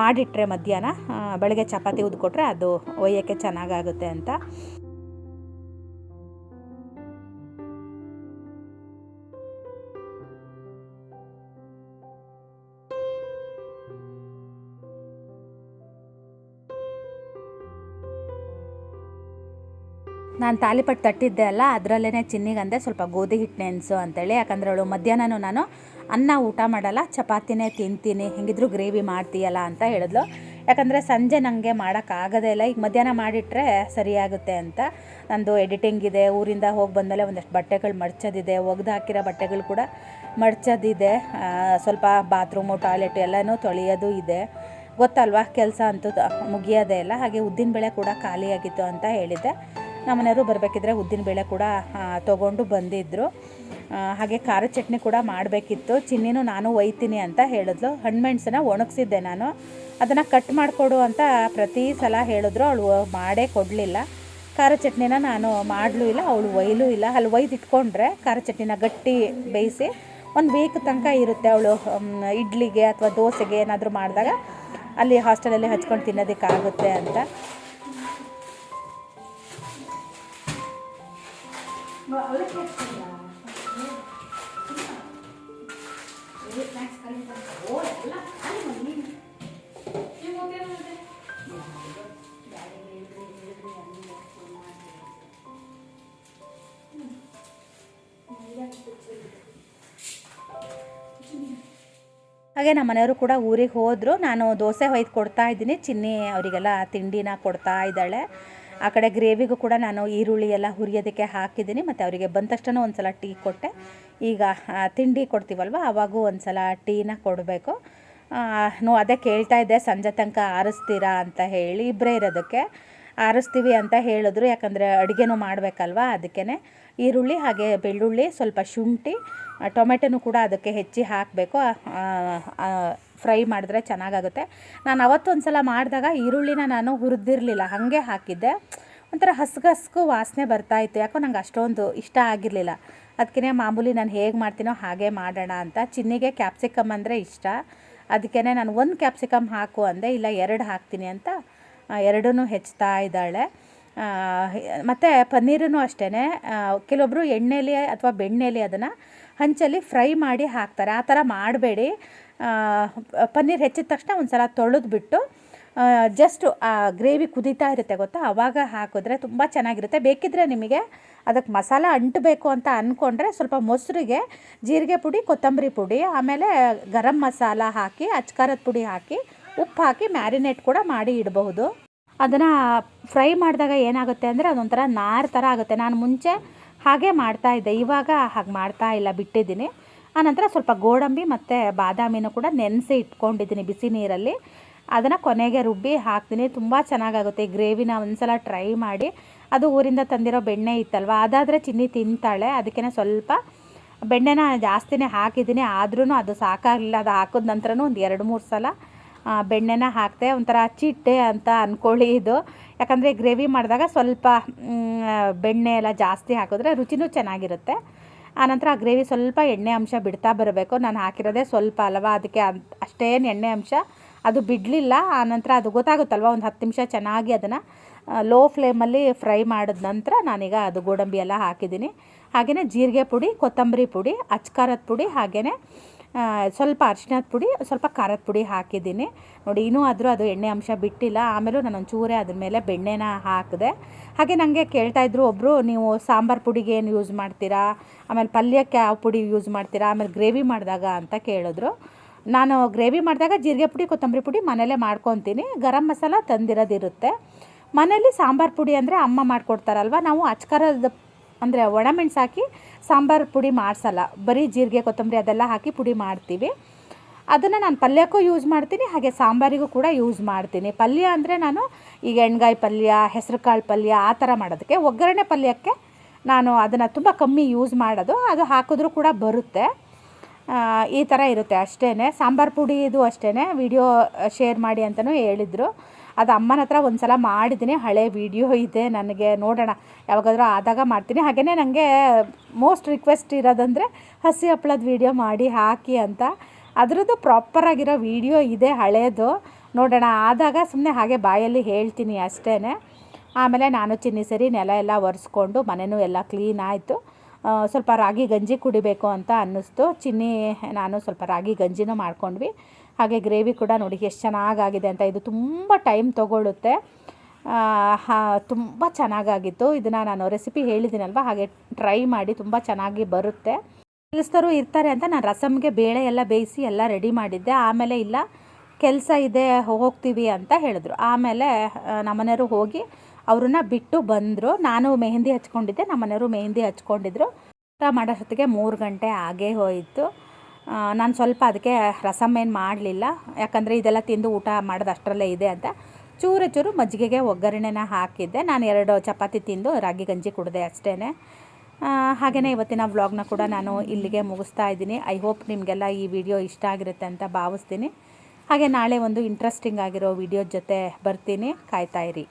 Speaker 1: ಮಾಡಿಟ್ರೆ ಮಧ್ಯಾಹ್ನ ಬೆಳಗ್ಗೆ ಚಪಾತಿ ಉದ್ಕೊಟ್ರೆ ಅದು ಒಯ್ಯೋಕ್ಕೆ ಚೆನ್ನಾಗಾಗುತ್ತೆ ಅಂತ. ನಾನು ತಾಲಿಪಟ್ಟು ತಟ್ಟಿದ್ದೆ ಅಲ್ಲ ಅದರಲ್ಲೇ ಚಿನ್ನಿಗಂದೆ ಸ್ವಲ್ಪ ಗೋಧಿ ಹಿಟ್ಟು ನೆನೆಸು ಅಂತೇಳಿ. ಯಾಕಂದರೆ ಅವಳು ಮಧ್ಯಾಹ್ನನೂ ನಾನು ಅನ್ನ ಊಟ ಮಾಡಲ್ಲ, ಚಪಾತಿನೇ ತಿಂತೀನಿ, ಹೆಂಗಿದ್ರು ಗ್ರೇವಿ ಮಾಡ್ತೀಯಲ್ಲ ಅಂತ ಹೇಳಿದ್ಲು. ಯಾಕಂದರೆ ಸಂಜೆ ನನಗೆ ಮಾಡೋಕ್ಕಾಗೋದೇ ಇಲ್ಲ. ಈಗ ಮಧ್ಯಾಹ್ನ ಮಾಡಿಟ್ರೆ ಸರಿಯಾಗುತ್ತೆ ಅಂತ. ನಂದು ಎಡಿಟಿಂಗ್ ಇದೆ, ಊರಿಂದ ಹೋಗಿ ಬಂದಮೇಲೆ ಒಂದಷ್ಟು ಬಟ್ಟೆಗಳು ಮಡ್ಚೋದಿದೆ, ಒಗ್ದು ಹಾಕಿರೋ ಬಟ್ಟೆಗಳು ಕೂಡ ಮಡ್ಚೋದಿದೆ. ಸ್ವಲ್ಪ ಬಾತ್ರೂಮು ಟಾಯ್ಲೆಟ್ ಎಲ್ಲನೂ ತೊಳೆಯೋದು ಇದೆ. ಗೊತ್ತಲ್ವಾ, ಕೆಲಸ ಅಂತೂ ಮುಗಿಯೋದೇ ಇಲ್ಲ. ಹಾಗೆ ಉದ್ದಿನಬೇಳೆ ಕೂಡ ಖಾಲಿಯಾಗಿತ್ತು ಅಂತ ಹೇಳಿದ್ದೆ. ನಮ್ಮನೆಯವರು ಬರಬೇಕಿದ್ರೆ ಉದ್ದಿನಬೇಳೆ ಕೂಡ ತೊಗೊಂಡು ಬಂದಿದ್ದರು ಹಾಗೆ ಖಾರದ ಚಟ್ನಿ ಕೂಡ ಮಾಡಬೇಕಿತ್ತು. ಚಿನ್ನಿನೂ ನಾನು ಒಯ್ತೀನಿ ಅಂತ ಹೇಳಿದ್ಲು. ಹಣ್ಣುಮೆಣ್ಸನ್ನ ಒಣಗಿಸಿದ್ದೆ ನಾನು. ಅದನ್ನು ಕಟ್ ಮಾಡಿಕೊಡು ಅಂತ ಪ್ರತಿ ಸಲ ಹೇಳಿದ್ರು. ಅವಳು ಮಾಡೇ ಕೊಡಲಿಲ್ಲ. ಖಾರ ಚಟ್ನಿನ ನಾನು ಮಾಡಲೂ ಇಲ್ಲ, ಅವಳು ಒಯ್ಲೂ ಇಲ್ಲ. ಅಲ್ಲಿ ಒಯ್ದು ಇಟ್ಕೊಂಡ್ರೆ ಖಾರ ಚಟ್ನಿನ ಗಟ್ಟಿ ಬೇಯಿಸಿ ಒಂದು ವೀಕ್ ತನಕ ಇರುತ್ತೆ ಅವಳು ಇಡ್ಲಿಗೆ ಅಥವಾ ದೋಸೆಗೆ ಏನಾದರೂ ಮಾಡಿದಾಗ. ಅಲ್ಲಿ ಹಾಸ್ಟೆಲಲ್ಲಿ ಹಚ್ಕೊಂಡು ತಿನ್ನೋದಕ್ಕಾಗುತ್ತೆ ಅಂತ. ಹಾಗೆ ನಮ್ಮ ಮನೆಯವರು ಕೂಡ ಊರಿಗೆ ಹೋದರು. ನಾನು ದೋಸೆ ಹೊಯ್ದು ಕೊಡ್ತಾ ಇದ್ದೀನಿ. ಚಿನ್ನಿ ಅವರಿಗೆಲ್ಲ ತಿಂಡಿನ ಕೊಡ್ತಾ ಇದ್ದಾಳೆ. ಆ ಕಡೆ ಗ್ರೇವಿಗೂ ಕೂಡ ನಾನು ಈರುಳ್ಳಿ ಎಲ್ಲ ಹುರಿಯೋದಕ್ಕೆ ಹಾಕಿದ್ದೀನಿ, ಮತ್ತು ಅವರಿಗೆ ಬಂದ ತಕ್ಷಣ ಒಂದು ಸಲ ಟೀ ಕೊಟ್ಟೆ. ಈಗ ತಿಂಡಿ ಕೊಡ್ತೀವಲ್ವ ಆವಾಗೂ ಒಂದು ಸಲ ಟೀನ ಕೊಡಬೇಕು. ನೋ, ಅದೇ ಕೇಳ್ತಾ ಇದ್ದೆ, ಸಂಜೆ ತನಕ ಆರಿಸ್ತೀರಾ ಅಂತ ಹೇಳಿ ಇಬ್ಬರೇ ಇರೋದಕ್ಕೆ. ಆರಿಸ್ತೀವಿ ಅಂತ ಹೇಳಿದ್ರು, ಯಾಕಂದರೆ ಅಡುಗೆನೂ ಮಾಡಬೇಕಲ್ವ ಅದಕ್ಕೇ ಈರುಳ್ಳಿ, ಹಾಗೆ ಬೆಳ್ಳುಳ್ಳಿ, ಸ್ವಲ್ಪ ಶುಂಠಿ ಟೊಮೆಟೊನು ಕೂಡ ಅದಕ್ಕೆ ಹೆಚ್ಚಿ ಹಾಕಬೇಕು. ಫ್ರೈ ಮಾಡಿದ್ರೆ ಚೆನ್ನಾಗಾಗುತ್ತೆ. ನಾನು ಅವತ್ತೊಂದು ಸಲ ಮಾಡಿದಾಗ ಈರುಳ್ಳಿನ ನಾನು ಹುರಿದಿರಲಿಲ್ಲ, ಹಾಗೆ ಹಾಕಿದ್ದೆ. ಒಂಥರ ಹಸ್ಗಸ್ಗು ವಾಸನೆ ಬರ್ತಾಯಿತ್ತು ಯಾಕೋ ನಂಗೆ ಅಷ್ಟೊಂದು ಇಷ್ಟ ಆಗಿರಲಿಲ್ಲ. ಅದಕ್ಕೆ ಮಾಮೂಲಿ ನಾನು ಹೇಗೆ ಮಾಡ್ತೀನೋ ಹಾಗೆ ಮಾಡೋಣ ಅಂತ. ಚಿನ್ನಿಗೆ ಕ್ಯಾಪ್ಸಿಕಮ್ ಅಂದರೆ ಇಷ್ಟ. ಅದಕ್ಕೇ ನಾನು ಒಂದು ಕ್ಯಾಪ್ಸಿಕಮ್ ಹಾಕು ಅಂದೆ, ಇಲ್ಲ ಎರಡು ಹಾಕ್ತೀನಿ ಅಂತ. ಎರಡೂ ಹೆಚ್ಚುತ್ತಾ ಇದ್ದಾಳೆ. ಮತ್ತು ಪನ್ನೀರನ್ನು ಅಷ್ಟೇ ಕೆಲವೊಬ್ಬರು ಎಣ್ಣೆಲಿ ಅಥವಾ ಬೆಣ್ಣೆಲಿ ಅದನ್ನು ಹಂಚಲ್ಲಿ ಫ್ರೈ ಮಾಡಿ ಹಾಕ್ತಾರೆ. ಆ ಥರ ಮಾಡಬೇಡಿ. ಪನ್ನೀರ್ ಹೆಚ್ಚಿದ ತಕ್ಷಣ ಒಂದು ಸಲ ತೊಳೆದ್ಬಿಟ್ಟು ಜಸ್ಟ್ ಆ, ಗ್ರೇವಿ ಕುದೀತಾ ಇರುತ್ತೆ ಗೊತ್ತಾ? ಆವಾಗ ಹಾಕಿದ್ರೆ ತುಂಬ ಚೆನ್ನಾಗಿರುತ್ತೆ. ಬೇಕಿದ್ದರೆ ನಿಮಗೆ ಅದಕ್ಕೆ ಮಸಾಲ ಅಂಟಬೇಕು ಅಂತ ಅಂದ್ಕೊಂಡ್ರೆ ಸ್ವಲ್ಪ ಮೊಸರಿಗೆ, ಜೀರಿಗೆ ಪುಡಿ, ಕೊತ್ತಂಬರಿ ಪುಡಿ, ಆಮೇಲೆ ಗರಂ ಮಸಾಲ ಹಾಕಿ, ಅಚ್ಕಾರದ ಪುಡಿ ಹಾಕಿ, ಉಪ್ಪು ಹಾಕಿ, ಮ್ಯಾರಿನೇಟ್ ಕೂಡ ಮಾಡಿ ಇಡಬಹುದು. ಅದನ್ನು ಫ್ರೈ ಮಾಡಿದಾಗ ಏನಾಗುತ್ತೆ ಅಂದರೆ ಅದೊಂಥರ ನಾರು ಥರ ಆಗುತ್ತೆ. ನಾನು ಮುಂಚೆ ಹಾಗೆ ಮಾಡ್ತಾ ಇದ್ದೆ. ಇವಾಗ ಹಾಗೆ ಮಾಡ್ತಾ ಇಲ್ಲ, ಬಿಟ್ಟಿದ್ದೀನಿ. ಆನಂತರ ಸ್ವಲ್ಪ ಗೋಡಂಬಿ ಮತ್ತು ಬಾದಾಮಿನೂ ಕೂಡ ನೆನೆಸಿ ಇಟ್ಕೊಂಡಿದ್ದೀನಿ ಬಿಸಿ ನೀರಲ್ಲಿ. ಅದನ್ನು ಕೊನೆಗೆ ರುಬ್ಬಿ ಹಾಕ್ತೀನಿ. ತುಂಬ ಚೆನ್ನಾಗಾಗುತ್ತೆ. ಗ್ರೇವಿನ ಒಂದ್ಸಲ ಟ್ರೈ ಮಾಡಿ. ಅದು ಊರಿಂದ ತಂದಿರೋ ಬೆಣ್ಣೆ ಇತ್ತಲ್ವ? ಅದಾದರೆ ಚಿನ್ನಿ ತಿಂತಾಳೆ. ಅದಕ್ಕೆ ಸ್ವಲ್ಪ ಬೆಣ್ಣೆನ ಜಾಸ್ತಿನೇ ಹಾಕಿದ್ದೀನಿ. ಆದ್ರೂ ಅದು ಸಾಕಾಗಲಿಲ್ಲ. ಅದು ಹಾಕಿದ ನಂತರನೂ ಒಂದು ಎರಡು ಮೂರು ಸಲ ಬೆಣ್ಣೆನ ಹಾಕ್ತೆ ಒಂಥರ ಚಿಟ್ಟೆ ಅಂತ ಅಂದ್ಕೊಳ್ಳಿ ಇದು. ಯಾಕಂದರೆ ಗ್ರೇವಿ ಮಾಡಿದಾಗ ಸ್ವಲ್ಪ ಬೆಣ್ಣೆ ಎಲ್ಲ ಜಾಸ್ತಿ ಹಾಕಿದ್ರೆ ರುಚಿನೂ ಚೆನ್ನಾಗಿರುತ್ತೆ. ಆನಂತರ ಆ ಗ್ರೇವಿ ಸ್ವಲ್ಪ ಎಣ್ಣೆ ಅಂಶ ಬಿಡ್ತಾ ಬರಬೇಕು. ನಾನು ಹಾಕಿರೋದೇ ಸ್ವಲ್ಪ ಅಲ್ವಾ? ಅದಕ್ಕೆ ಅಷ್ಟೇನು ಎಣ್ಣೆ ಅಂಶ. ಅದು ಬಿಡಲಿಲ್ಲ. ಆನಂತರ ಅದು ಗೊತ್ತಾಗುತ್ತಲ್ವ? ಒಂದು ಹತ್ತು ನಿಮಿಷ ಚೆನ್ನಾಗಿ ಅದನ್ನು ಲೋ ಫ್ಲೇಮಲ್ಲಿ ಫ್ರೈ ಮಾಡಿದ ನಂತರ ನಾನೀಗ ಅದು ಗೋಡಂಬಿ ಎಲ್ಲ ಹಾಕಿದ್ದೀನಿ. ಹಾಗೆಯೇ ಜೀರಿಗೆ ಪುಡಿ, ಕೊತ್ತಂಬರಿ ಪುಡಿ, ಅಚ್ಕಾರದ ಪುಡಿ ಹಾಗೆಯೇ ಸ್ವಲ್ಪ ಅರ್ಶಿನದ ಪುಡಿ, ಸ್ವಲ್ಪ ಖಾರದ ಪುಡಿ ಹಾಕಿದ್ದೀನಿ. ನೋಡಿ, ಇನ್ನೂ ಆದರೂ ಅದು ಎಣ್ಣೆ ಅಂಶ ಬಿಟ್ಟಿಲ್ಲ. ಆಮೇಲೆ ನಾನು ಒಂಚೂರೇ ಅದ್ರ ಮೇಲೆ ಬೆಣ್ಣೆನ ಹಾಕಿದೆ. ಹಾಗೆ ನನಗೆ ಕೇಳ್ತಾಯಿದ್ರು ಒಬ್ಬರು ನೀವು ಸಾಂಬಾರು ಪುಡಿಗೆ ಏನು ಯೂಸ್ ಮಾಡ್ತೀರಾ? ಆಮೇಲೆ ಪಲ್ಯಕ್ಕೆ ಯಾವ ಪುಡಿ ಯೂಸ್ ಮಾಡ್ತೀರಾ? ಆಮೇಲೆ ಗ್ರೇವಿ ಮಾಡಿದಾಗ ಅಂತ ಕೇಳಿದ್ರು. ನಾನು ಗ್ರೇವಿ ಮಾಡಿದಾಗ ಜೀರಿಗೆ ಪುಡಿ, ಕೊತ್ತಂಬರಿ ಪುಡಿ ಮನೇಲೇ ಮಾಡ್ಕೊತೀನಿ. ಗರಂ ಮಸಾಲ ತಂದಿರೋದಿರುತ್ತೆ. ಮನೇಲಿ ಸಾಂಬಾರು ಪುಡಿ ಅಂದರೆ ಅಮ್ಮ ಮಾಡಿಕೊಡ್ತಾರಲ್ವ? ನಾವು ಅಚ್ಕಾರದ ಅಂದರೆ ಒಣಮೆಣ್ಸು ಹಾಕಿ ಸಾಂಬಾರು ಪುಡಿ ಮಾಡಿಸಲ್ಲ. ಬರೀ ಜೀರಿಗೆ, ಕೊತ್ತಂಬರಿ ಅದೆಲ್ಲ ಹಾಕಿ ಪುಡಿ ಮಾಡ್ತೀವಿ. ಅದನ್ನು ನಾನು ಪಲ್ಯಕ್ಕೂ ಯೂಸ್ ಮಾಡ್ತೀನಿ, ಹಾಗೆ ಸಾಂಬಾರಿಗೂ ಕೂಡ ಯೂಸ್ ಮಾಡ್ತೀನಿ. ಪಲ್ಯ ಅಂದರೆ ನಾನು ಈಗ ಎಣ್ಗಾಯಿ ಪಲ್ಯ ಹೆಸ್ರು ಕಾಳು ಪಲ್ಯ ಆ ಥರ ಮಾಡೋದಕ್ಕೆ ಒಗ್ಗರಣೆ ಪಲ್ಯಕ್ಕೆ ನಾನು ಅದನ್ನು ತುಂಬ ಕಮ್ಮಿ ಯೂಸ್ ಮಾಡೋದು. ಅದು ಹಾಕಿದ್ರೂ ಕೂಡ ಬರುತ್ತೆ. ಈ ಥರ ಇರುತ್ತೆ ಅಷ್ಟೇ ಸಾಂಬಾರು ಪುಡಿ ಇದು ಅಷ್ಟೇ ವಿಡಿಯೋ ಶೇರ್ ಮಾಡಿ ಅಂತಲೂ ಹೇಳಿದರು. ಅದು ಅಮ್ಮನ ಹತ್ರ ಒಂದು ಸಲ ಮಾಡಿದ್ದೀನಿ, ಹಳೆ ವಿಡಿಯೋ ಇದೆ ನನಗೆ, ನೋಡೋಣ. ಯಾವಾಗಾದರೂ ಆದಾಗ ಮಾಡ್ತೀನಿ. ಹಾಗೆಯೇ ನನಗೆ ಮೋಸ್ಟ್ ರಿಕ್ವೆಸ್ಟ್ ಇರೋದಂದರೆ ಹಸಿ ಹಪ್ಪಳದ ವಿಡಿಯೋ ಮಾಡಿ, ಹಾಕಿ ಅಂತ. ಅದರದ್ದು ಪ್ರಾಪರಾಗಿರೋ ವಿಡಿಯೋ ಇದೆ ಹಳೆಯದು ನೋಡೋಣ. ಆದಾಗ ಸುಮ್ಮನೆ ಹಾಗೆ ಬಾಯಲ್ಲಿ ಹೇಳ್ತೀನಿ ಅಷ್ಟೇ ಆಮೇಲೆ ನಾನು ಚಿನ್ನಿ ಸರಿ ನೆಲ ಎಲ್ಲ ಒರೆಸ್ಕೊಂಡು ಮನೆಯೂ ಎಲ್ಲ ಕ್ಲೀನ್ ಆಯಿತು. ಸ್ವಲ್ಪ ರಾಗಿ ಗಂಜಿ ಕುಡಿಬೇಕು ಅಂತ ಅನ್ನಿಸ್ತು. ಚಿನ್ನಿ, ನಾನು ಸ್ವಲ್ಪ ರಾಗಿ ಗಂಜಿನೂ ಮಾಡ್ಕೊಂಡ್ವಿ. ಹಾಗೆ ಗ್ರೇವಿ ಕೂಡ ನೋಡಿ ಎಷ್ಟು ಚೆನ್ನಾಗಾಗಿದೆ ಅಂತ. ಇದು ತುಂಬ ಟೈಮ್ ತೊಗೊಳ್ಳುತ್ತೆ. ತುಂಬ ಚೆನ್ನಾಗಾಗಿತ್ತು. ಇದನ್ನು ನಾನು ರೆಸಿಪಿ ಹೇಳಿದ್ದೀನಲ್ವ? ಹಾಗೆ ಟ್ರೈ ಮಾಡಿ ತುಂಬ ಚೆನ್ನಾಗಿ ಬರುತ್ತೆ. ಕೆಲಸದವರು ಇರ್ತಾರೆ ಅಂತ ನಾನು ರಸಮ್ಗೆ ಬೇಳೆ ಎಲ್ಲ ಬೇಯಿಸಿ ಎಲ್ಲ ರೆಡಿ ಮಾಡಿದ್ದೆ. ಆಮೇಲೆ ಇಲ್ಲ, ಕೆಲಸ ಇದೆ ಹೋಗ್ತೀವಿ ಅಂತ ಹೇಳಿದ್ರು. ಆಮೇಲೆ ನಮ್ಮನೆಯವರು ಹೋಗಿ ಅವ್ರನ್ನ ಬಿಟ್ಟು ಬಂದರು. ನಾನು ಮೆಹಂದಿ ಹಚ್ಕೊಂಡಿದ್ದೆ, ನಮ್ಮನೆಯವರು ಮೆಹಂದಿ ಹಚ್ಕೊಂಡಿದ್ರು. ಊಟ ಮಾಡೋಷ್ಟೊತ್ತಿಗೆ ಮೂರು ಗಂಟೆ ಆಗೇ ಹೋಯಿತು. ನಾನು ಸ್ವಲ್ಪ ಅದಕ್ಕೆ ರಸಮ್ ಏನು ಮಾಡಲಿಲ್ಲ. ಯಾಕಂದರೆ ಇದೆಲ್ಲ ತಿಂದು ಊಟ ಮಾಡೋದು ಅಷ್ಟರಲ್ಲೇ ಇದೆ ಅಂತ. ಚೂರು ಚೂರು ಮಜ್ಜಿಗೆಗೆ ಒಗ್ಗರಣೆನ ಹಾಕಿದ್ದೆ. ನಾನು ಎರಡು ಚಪಾತಿ ತಿಂದು ರಾಗಿ ಗಂಜಿ ಕುಡಿದೆ ಅಷ್ಟೇ ಹಾಗೆಯೇ ಇವತ್ತಿನ ವ್ಲಾಗ್ನ ಕೂಡ ನಾನು ಇಲ್ಲಿಗೆ ಮುಗಿಸ್ತಾ ಇದ್ದೀನಿ. ಐ ಹೋಪ್ ನಿಮಗೆಲ್ಲ ಈ ವಿಡಿಯೋ ಇಷ್ಟ ಆಗಿರುತ್ತೆ ಅಂತ ಭಾವಿಸ್ತೀನಿ. ಹಾಗೆ ನಾಳೆ ಒಂದು ಇಂಟ್ರೆಸ್ಟಿಂಗ್ ಆಗಿರೋ ವಿಡಿಯೋ ಜೊತೆ ಬರ್ತೀನಿ. ಕಾಯ್ತಾಯಿರಿ